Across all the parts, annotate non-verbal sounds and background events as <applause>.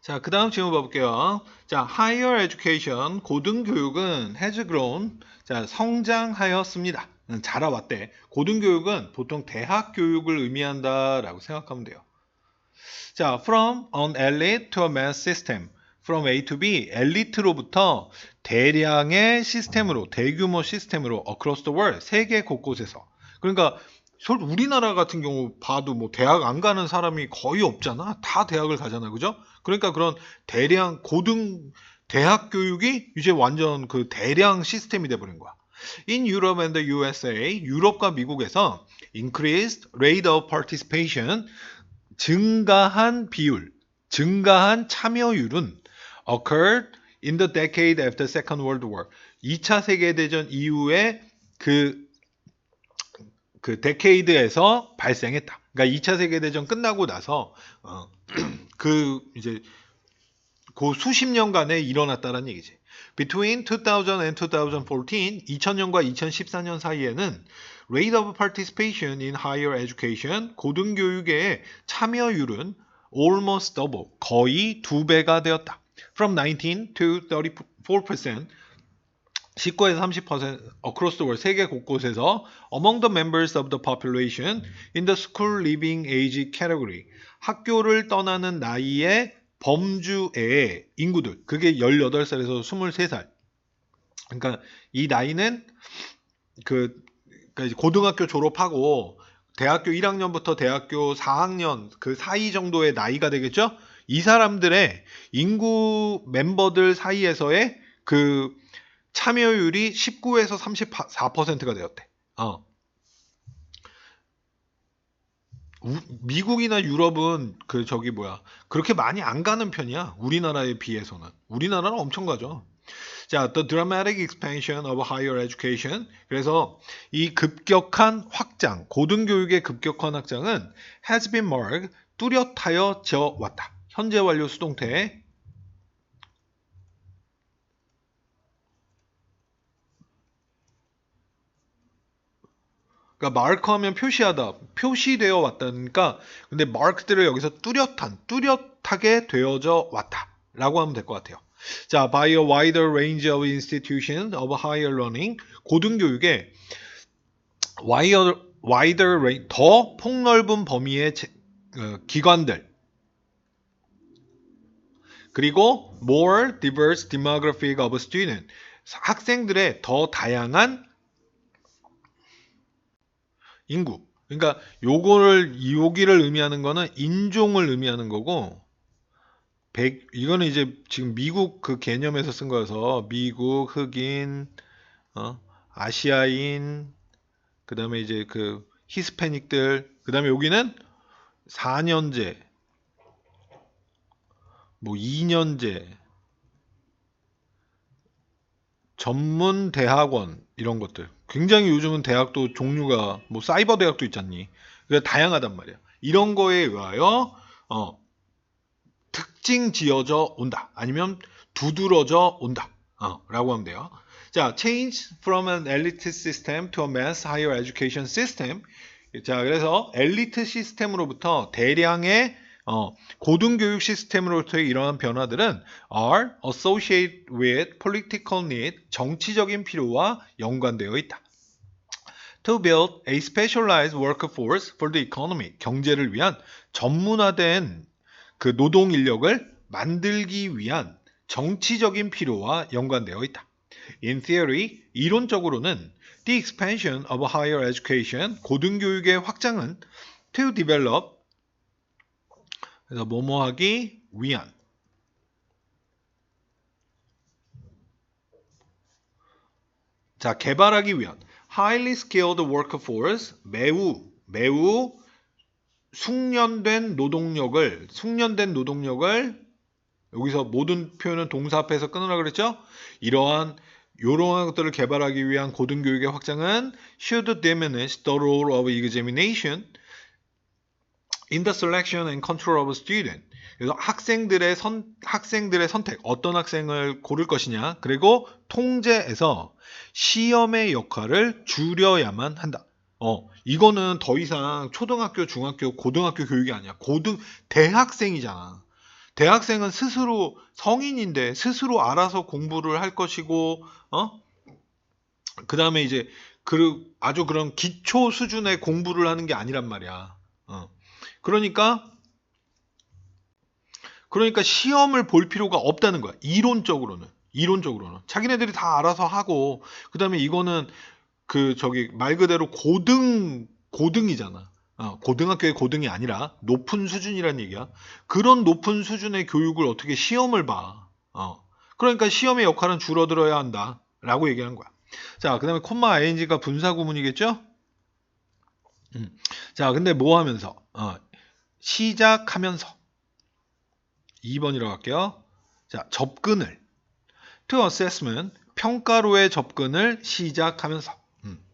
자, 그 다음 질문 봐볼게요. 자, higher education, 고등교육은 has grown, 자, 성장하였습니다. 음, 자라왔대. 고등교육은 보통 대학 교육을 의미한다라고 생각하면 돼요. 자, from an elite to a mass system. from A to B, 엘리트로부터 대량의 시스템으로, 대규모 시스템으로 across the world, 세계 곳곳에서. 그러니까 솔- 우리나라 같은 경우 봐도 뭐 대학 안 가는 사람이 거의 없잖아. 다 대학을 가잖아. 그죠? 그러니까 그런 대량 고등 대학 교육이 이제 완전 그 대량 시스템이 돼 버린 거야. In Europe and the USA, 유럽과 미국에서 increased rate of participation 증가한 비율, 증가한 참여율은 occurred in the decade after Second World War. 2차 세계 대전 이후에 그 그 데케이드에서 발생했다. 그러니까 2차 세계 대전 끝나고 나서 어, <clears throat> 그 이제 그 수십 년간에 일어났다는 얘기지. Between 2000 and 2014, 2000년과 2014년 사이에는 rate of participation in higher education, 고등교육의 참여율은 almost double, 거의 두 배가 되었다. From 19 to 34%, 19에서 30% across the world 세계 곳곳에서 among the members of the population in the school leaving age category 학교를 떠나는 나이의 범주의 인구들 그게 18살에서 23살 그러니까 이 나이는 그 그러니까 고등학교 졸업하고 대학교 1학년부터 대학교 4학년 그 사이 정도의 나이가 되겠죠? 이 사람들의 인구 멤버들 사이에서의 그 참여율이 19에서 34%가 되었대. 어. 우- 미국이나 유럽은 그 저기 뭐야 그렇게 많이 안 가는 편이야 우리나라에 비해서는 우리나라는 엄청 가죠 자 the dramatic expansion of higher education 그래서 이 급격한 확장 고등교육의 급격한 확장은 has been marked 뚜렷하여져 왔다 현재 완료 수동태 그러니까 마크 하면 표시하다, 표시되어 왔다니까 근데 마크들을 여기서 뚜렷한, 뚜렷하게 되어져 왔다라고 하면 될 것 같아요. 자, by a wider range of institutions of higher learning, 고등교육의 wider, wider range, 더 폭넓은 범위의 제- 어, 기관들, 그리고 more diverse demographic of student, 학생들의 더 다양한 인구. 그러니까 요거를 여기를 의미하는 거는 인종을 의미하는 거고 백 이거는 이제 지금 미국 그 개념에서 쓴 거여서 미국 흑인 어, 아시아인 그다음에 이제 그 히스패닉들 그다음에 여기는 4년제 뭐 2년제 전문 대학원 이런 것들. 굉장히 요즘은 대학도 종류가 뭐 사이버 대학도 있잖니. 그러니까 다양하단 말이야. 이런 거에 의하여 어, 특징 지어져 온다. 아니면 두드러져 온다. 어, 라고 하면 돼요. 자 change from an elite system to a mass higher education system. 자 그래서 엘리트 시스템으로부터 대량의 어, 고등교육 시스템으로부터의 이러한 변화들은 are associated with political need, 정치적인 필요와 연관되어 있다. To build a specialized workforce for the economy, 경제를 위한 전문화된 그 노동 인력을 만들기 위한 정치적인 필요와 연관되어 있다. In theory, 이론적으로는 the expansion of higher education, 고등교육의 확장은 to develop 그래서 뭐뭐 하기 위한 자 개발하기 위한 highly skilled workforce 매우 매우 숙련된 노동력을 숙련된 노동력을 여기서 모든 표현은 동사 앞에서 끊으라 그랬죠? 이러한 이러한 것들을 개발하기 위한 고등교육의 확장은 should diminish the role of examination in the selection and control of student. 그래서 학생들의 선 학생들의 선택 어떤 학생을 고를 것이냐 그리고 통제에서 시험의 역할을 줄여야만 한다. 어 이거는 더 이상 초등학교, 중학교, 고등학교 교육이 아니야. 고등 대학생이잖아. 대학생은 스스로 성인인데 스스로 알아서 공부를 할 것이고 어? 그다음에 이제 그 아주 그런 기초 수준의 공부를 하는 게 아니란 말이야. 어. 그러니까 그러니까 시험을 볼 필요가 없다는 거야. 이론적으로는. 이론적으로는. 자기네들이 다 알아서 하고 그다음에 이거는 그 저기 말 그대로 고등 고등이잖아. 어, 고등학교의 고등이 아니라 높은 수준이란 얘기야. 그런 높은 수준의 교육을 어떻게 시험을 봐. 어. 그러니까 시험의 역할은 줄어들어야 한다. 라고 얘기하는 거야. 자, 그 다음에 콤마 ing가 분사 구문이겠죠? 음. 자, 근데 뭐 하면서? 어, 시작하면서. 2번이라고 할게요. 자, 접근을. to assessment, 평가로의 접근을 시작하면서. 음.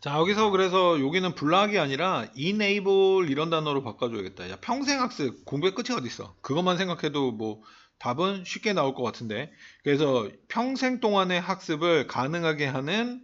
자, 여기서 그래서 여기는 블락이 아니라 enable 이런 단어로 바꿔줘야겠다. 야, 평생학습, 공부의 끝이 어디 있어? 그것만 생각해도 뭐 답은 쉽게 나올 것 같은데. 그래서 평생 동안의 학습을 가능하게 하는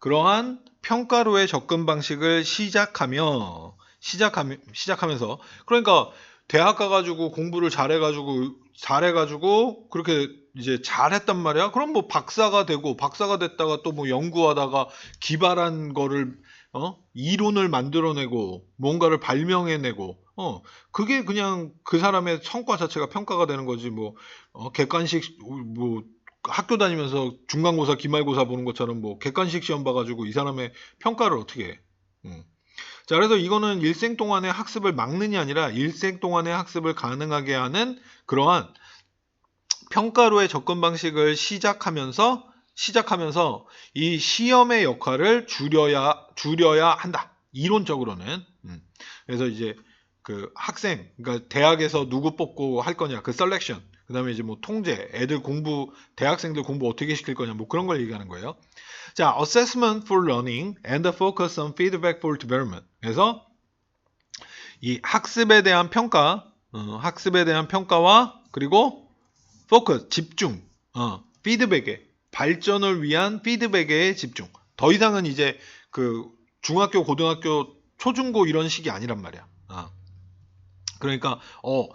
그러한 평가로의 접근 방식을 시작하며 시작하며 시작하면서 그러니까 대학 가가지고 공부를 잘해가지고 잘해가지고 그렇게 이제 잘했단 말이야. 그럼 뭐 박사가 되고 박사가 됐다가 또 뭐 연구하다가 기발한 거를 어 이론을 만들어내고 뭔가를 발명해내고 어 그게 그냥 그 사람의 성과 자체가 평가가 되는 거지 뭐 어, 객관식 뭐 학교 다니면서 중간고사 기말고사 보는 것처럼 뭐 객관식 시험 봐가지고 이 사람의 평가를 어떻게 해? 음. 자, 그래서 이거는 일생 동안의 학습을 막는이 아니라 일생 동안의 학습을 가능하게 하는 그러한 평가로의 접근 방식을 시작하면서 시작하면서 이 시험의 역할을 줄여야 줄여야 한다. 이론적으로는. 음. 그래서 이제 그 학생, 그러니까 대학에서 누구 뽑고 할 거냐, 그 셀렉션. 그 다음에 이제 뭐 통제, 애들 공부, 대학생들 공부 어떻게 시킬 거냐, 뭐 그런 걸 얘기하는 거예요. 자, assessment for learning and focus on feedback for development. 그래서 이 학습에 대한 평가, 어, 학습에 대한 평가와 그리고 focus, 집중, 어, 피드백에 발전을 위한 피드백에 집중. 더 이상은 이제 그 중학교, 고등학교, 초중고 이런 식이 아니란 말이야. 어. 그러니까 어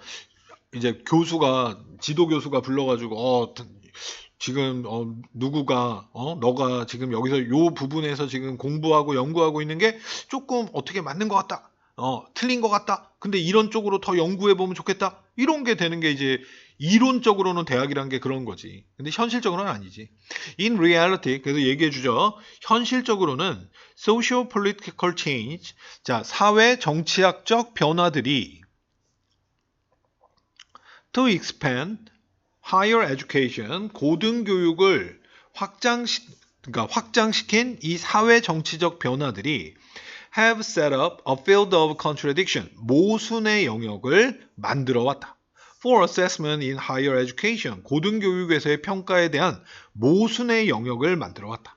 이제 교수가 지도 교수가 불러가지고 어 지금 어 누구가 어 너가 지금 여기서 요 부분에서 지금 공부하고 연구하고 있는 게 조금 어떻게 맞는 것 같다. 어 틀린 것 같다. 근데 이런 쪽으로 더 연구해 보면 좋겠다. 이런 게 되는 게 이제 이론적으로는 대학이란 게 그런 거지. 근데 현실적으로는 아니지. In reality, 그래서 얘기해 주죠. 현실적으로는 social political change, 자 사회 정치학적 변화들이 to expand higher education, 고등교육을 확장시, 그러니까 확장시킨 이 사회 정치적 변화들이 have set up a field of contradiction, 모순의 영역을 만들어 왔다. For assessment in higher education, 고등교육에서의 평가에 대한 모순의 영역을 만들어 왔다.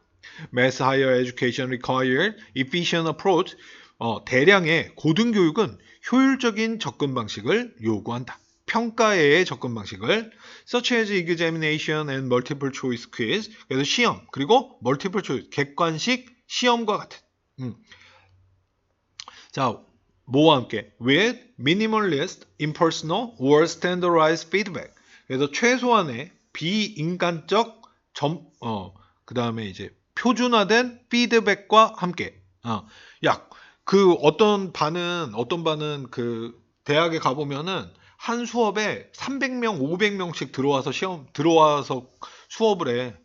Mass higher education required efficient approach, 어, 대량의 고등교육은 효율적인 접근 방식을 요구한다. 평가의 접근 방식을 such as examination and multiple choice quiz 그래서 시험 그리고 multiple choice 객관식 시험과 같은 음. 자 뭐와 함께 with minimalist, impersonal or standardized feedback 그래서 최소한의 비인간적 점, 어, 그 다음에 이제 표준화된 피드백과 함께 어, 야그 어떤 반은 어떤 반은 그 대학에 가보면은 한 수업에 300명, 500명씩 들어와서 시험 들어와서 수업을 해.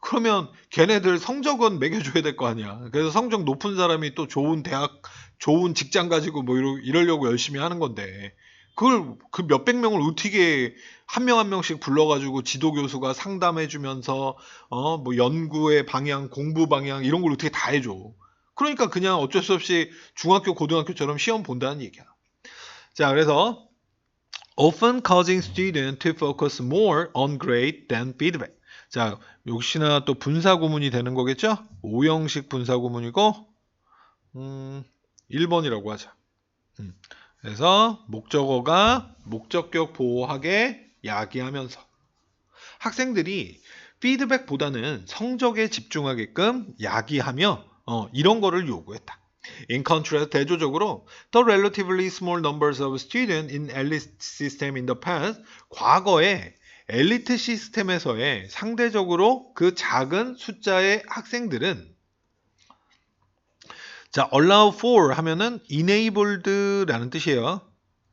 그러면 걔네들 성적은 매겨줘야 될 거 아니야. 그래서 성적 높은 사람이 또 좋은 대학, 좋은 직장 가지고 뭐 이러, 이러려고 열심히 하는 건데. 그걸 그 몇백 명을 어떻게 한 명 한 명씩 불러가지고 지도 교수가 상담해주면서 어 뭐 연구의 방향, 공부 방향 이런 걸 어떻게 다 해줘. 그러니까 그냥 어쩔 수 없이 중학교, 고등학교처럼 시험 본다는 얘기야. 자, 그래서 often causing student to focus more on grade than feedback. 자, 역시나 또 분사 구문이 되는 거겠죠? 오형식 분사 구문이고 음, 1번이라고 하자. 음, 그래서 목적어가 목적격 보호하게 야기하면서 학생들이 피드백보다는 성적에 집중하게끔 야기하며 어, 이런 거를 요구했다. In contrast, 대조적으로 the relatively small numbers of students in elite system in the past, 과거에 엘리트 시스템에서의 상대적으로 그 작은 숫자의 학생들은 자, allow for 하면은 enabled라는 뜻이에요.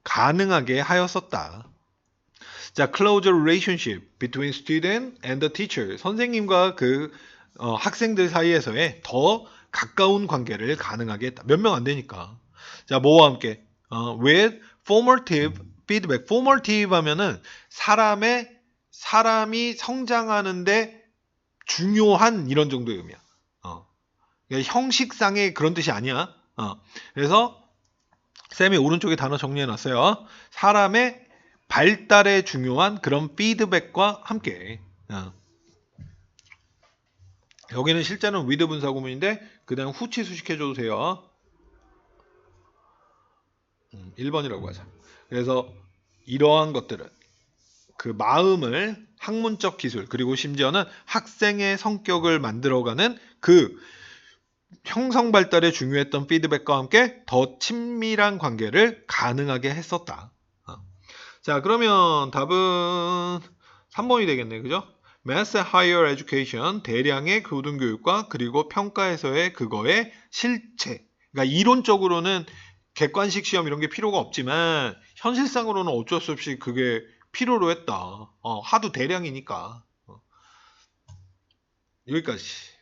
가능하게 하였었다. 자, closer relationship between student and the teacher. 선생님과 그 어, 학생들 사이에서의 더 가까운 관계를 가능하게 했다. 몇 명 안 되니까. 자, 뭐와 함께? 어, with formative feedback. formative 하면은 사람의 사람이 성장하는데 중요한 이런 정도의 의미야. 어. 그러니까 형식상의 그런 뜻이 아니야. 어. 그래서 쌤이 오른쪽에 단어 정리해 놨어요. 사람의 발달에 중요한 그런 피드백과 함께. 어. 여기는 실제는 with 분사 구문인데 그냥 후치 수식해줘도 돼요. 음, 1번이라고 하자. 그래서 이러한 것들은 그 마음을 학문적 기술 그리고 심지어는 학생의 성격을 만들어가는 그 형성 발달에 중요했던 피드백과 함께 더 친밀한 관계를 가능하게 했었다. 어. 자 그러면 답은 3번이 되겠네 그죠? Mass Higher Education 대량의 고등교육과 그리고 평가에서의 그거의 실체 그러니까 이론적으로는 객관식 시험 이런 게 필요가 없지만 현실상으로는 어쩔 수 없이 그게 필요로 했다. 어, 하도 대량이니까. 어. 여기까지.